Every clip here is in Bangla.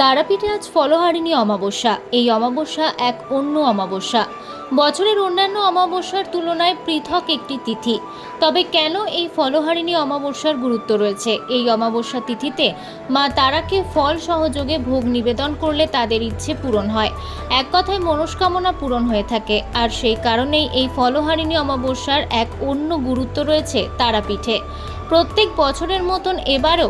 তারাপীঠে আজ ফলহারিণী অমাবস্যা। এই অমাবস্যা এক অন্য অমাবস্যা। বছরের অন্যান্য অমাবস্যার তুলনায় পৃথক একটি তিথি। তবে কেন এই ফলহারিণী অমাবস্যার গুরুত্ব রয়েছে? এই অমাবস্যা তিথিতে মা তারাকে ফল সহযোগে ভোগ নিবেদন করলে তাদের ইচ্ছে পূরণ হয়। এক কথায় মনস্কামনা পূরণ হয়ে থাকে। আর সেই কারণেই এই ফলহারিণী অমাবস্যার এক অন্য গুরুত্ব রয়েছে তারাপীঠে। প্রত্যেক বছরের মতন এবারও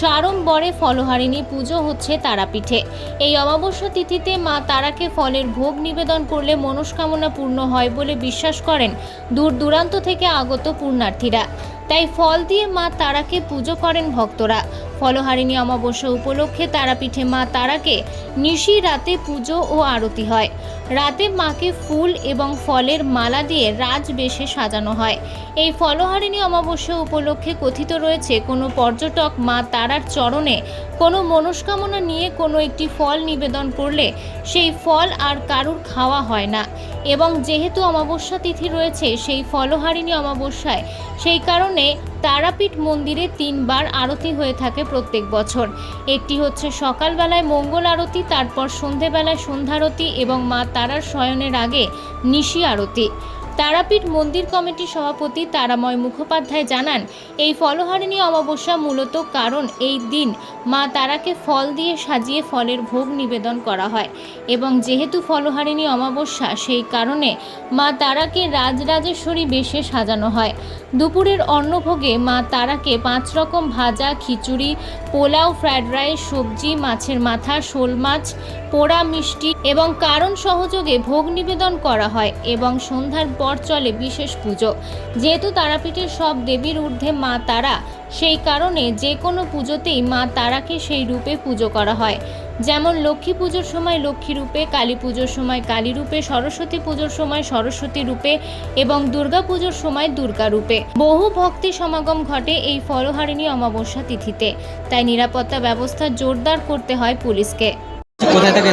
সাড়ম্বরে ফলহারিণী পুজো হচ্ছে তারাপীঠে। এই অমাবস্যা তিথিতে মা তারাকে ফলের ভোগ নিবেদন করলে মনস্কামনা পূর্ণ হয় বলে বিশ্বাস করেন দূর দূরান্ত থেকে আগত পুণ্যার্থীরা। তাই ফল দিয়ে মা তারাকে পুজো করেন ভক্তরা। ফলহারিণী অমাবস্যা উপলক্ষে তারাপীঠে মা তারাকে নিশি রাতে পুজো ও আরতি হয়। রাতে মাকে ফুল এবং ফলের মালা দিয়ে রাজবেশে সাজানো হয়। এই ফলহারিণী অমাবস্যা উপলক্ষে কথিত রয়েছে, কোনো পর্যটক মা তারার চরণে কোনো মনস্কামনা নিয়ে কোনো একটি ফল নিবেদন করলে সেই ফল আর কারুর খাওয়া হয় না। এবং যেহেতু অমাবস্যা তিথি রয়েছে, সেই ফলহারিণী অমাবস্যায় সেই কারণে তারাপীঠ মন্দিরে তিনবার আরতি হয়ে থাকে প্রত্যেক বছর। একটি হচ্ছে সকালবেলায় মঙ্গল আরতি, তারপর সন্ধেবেলায় সন্ধ্যারতি এবং মা তারার শয়নের আগে নিশি আরতি। তারাপীঠ মন্দির কমিটির সভাপতি তারাময় মুখোপাধ্যায় জানান, এই ফলহারিণী অমাবস্যা মূলত কারণ এই দিন মা তারাকে ফল দিয়ে সাজিয়ে ফলের ভোগ নিবেদন করা হয় এবং যেহেতু ফলহারিণী অমাবস্যা, সেই কারণে মা তারাকে রাজরাজেশ্বরী বেশে সাজানো হয়। দুপুরের অন্নভোগে মা তারাকে পাঁচ রকম ভাজা, খিচুড়ি, পোলাও, ফ্রায়েড রাইস, সবজি, মাছের মাথা, শোল মাছ, পোড়া মিষ্টি এবং কারণ সহযোগে ভোগ নিবেদন করা হয় এবং সন্ধ্যার পর চলে বিশেষ পুজো। যেহেতু তারাপীঠের সব দেবীর ঊর্ধ্বে মা তারা, সেই কারণে যে কোনো পুজোতেই মা তারাকে সেই রূপে পুজো করা হয়। যেমন লক্ষ্মী পুজোর সময় লক্ষ্মী রূপে, কালী পুজোর সময় কালী রূপে, সরস্বতী পুজোর সময় সরস্বতী রূপে এবং দুর্গা পুজোর সময় দুর্গা রূপে। বহু ভক্তি সমাগম ঘটে এই ফলহারিণী অমাবস্যা তিথিতে। তাই নিরাপত্তা ব্যবস্থা জোরদার করতে হয় পুলিশকে। কোথায় থেকে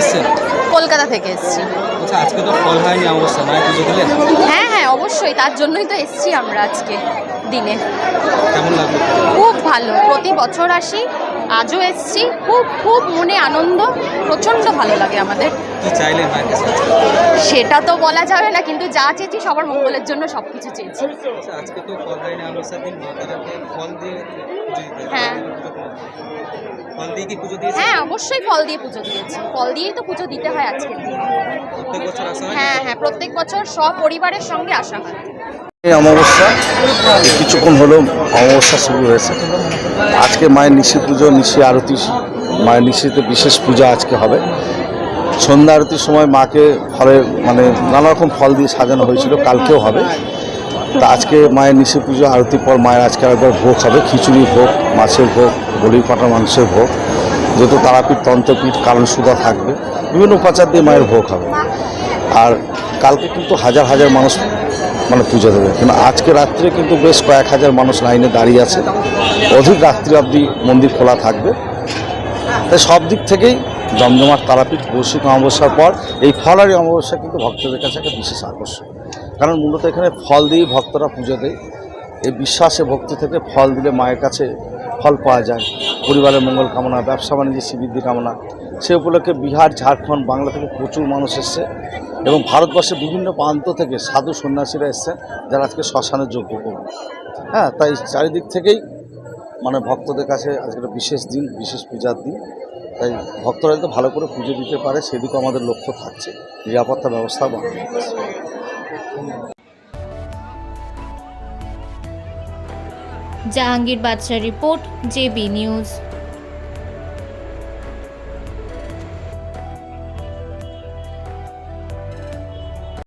কলকাতা থেকে এসেছি। আচ্ছা আজকে তো ফল হয়নি অবস্থা মায়ের পুজো দিলেন? হ্যাঁ হ্যাঁ অবশ্যই। তার জন্যই তো এসেছি আমরা আজকে দিনে। কেমন লাগল? খুব ভালো। প্রতি বছর আসি আজও এসেছি। খুব খুব মনে আনন্দ। প্রচণ্ড ভালো লাগে আমাদের। সেটা তো বলা যাবে না কিন্তু যা চেয়েছি সবার মঙ্গলের জন্য সব কিছু চেয়েছি। আচ্ছা হয়। হ্যাঁ। ফল দিয়ে কি পুজো দিয়েছে হ্যাঁ অবশ্যই ফল দিয়ে পুজো দিয়েছি। ফল দিয়েই তো পুজো দিতে হয় প্রত্যেক বছর আসা হয়? হ্যাঁ হ্যাঁ প্রত্যেক বছর সপরিবারের সঙ্গে আসা হয়। অমাবস্যা কিছুক্ষণ হলো অমাবস্যা শুরু হয়েছে। আজকে মায়ের নিশি পুজো নিশি আরতি মায়ের নিশিতে বিশেষ পূজা আজকে হবে। সন্ধ্যা আরতির সময় মাকে ফলের মানে নানা রকম ফল দিয়ে সাজানো হয়েছিল কালকেও হবে। তা আজকে মায়ের নিশি পুজো, আরতির পর মায়ের আজকে একবার ভোগ হবে খিচুড়ি ভোগ, মাছের ভোগ বলি পাটা, মাংসের ভোগ। যেহেতু তারাপীঠ, তন্ত্রপীঠ সুধা থাকবে, বিভিন্ন উপাচার দিয়ে মায়ের ভোগ হবে। আর কালকে কিন্তু হাজার হাজার মানুষ মানে পুজো দেবে। কিন্তু আজকে রাত্রে কিন্তু বেশ কয়েক হাজার মানুষ লাইনে দাঁড়িয়ে আছে। অধিক রাত্রি অবধি মন্দির খোলা থাকবে। তাই সব দিক থেকেই জমজমাট তারাপীঠ বৈশ্বিক অমাবস্যার পর এই ফলারি অমাবস্যা কিন্তু ভক্তদের কাছে একটা বিশেষ আকর্ষণ। কারণ মূলত এখানে ফল দিয়েই ভক্তরা পুজো দেয়। এই বিশ্বাসে ভক্তি থেকে ফল দিলে মায়ের কাছে ফল পাওয়া যায়। পরিবারের মঙ্গল কামনা, ব্যবসা বাণিজ্যের শ্রীবৃদ্ধি কামনা। সে উপলক্ষে বিহার, ঝাড়খণ্ড, বাংলা থেকে প্রচুর মানুষ এসছে এবং ভারতবর্ষের বিভিন্ন প্রান্ত থেকে সাধু সন্ন্যাসীরা এসছে যারা আজকে শ্মশানে যোগ্য করবে। হ্যাঁ তাই চারিদিক থেকেই মানে ভক্তদের কাছে আজকে বিশেষ দিন, বিশেষ পূজার দিন। তাই ভক্তরা যাতে ভালো করে পুজো দিতে পারে সেদিকে আমাদের লক্ষ্য থাকছে। নিরাপত্তা ব্যবস্থা হচ্ছে। जहांगीर बादशाह रिपोर्ट जेबी न्यूज़।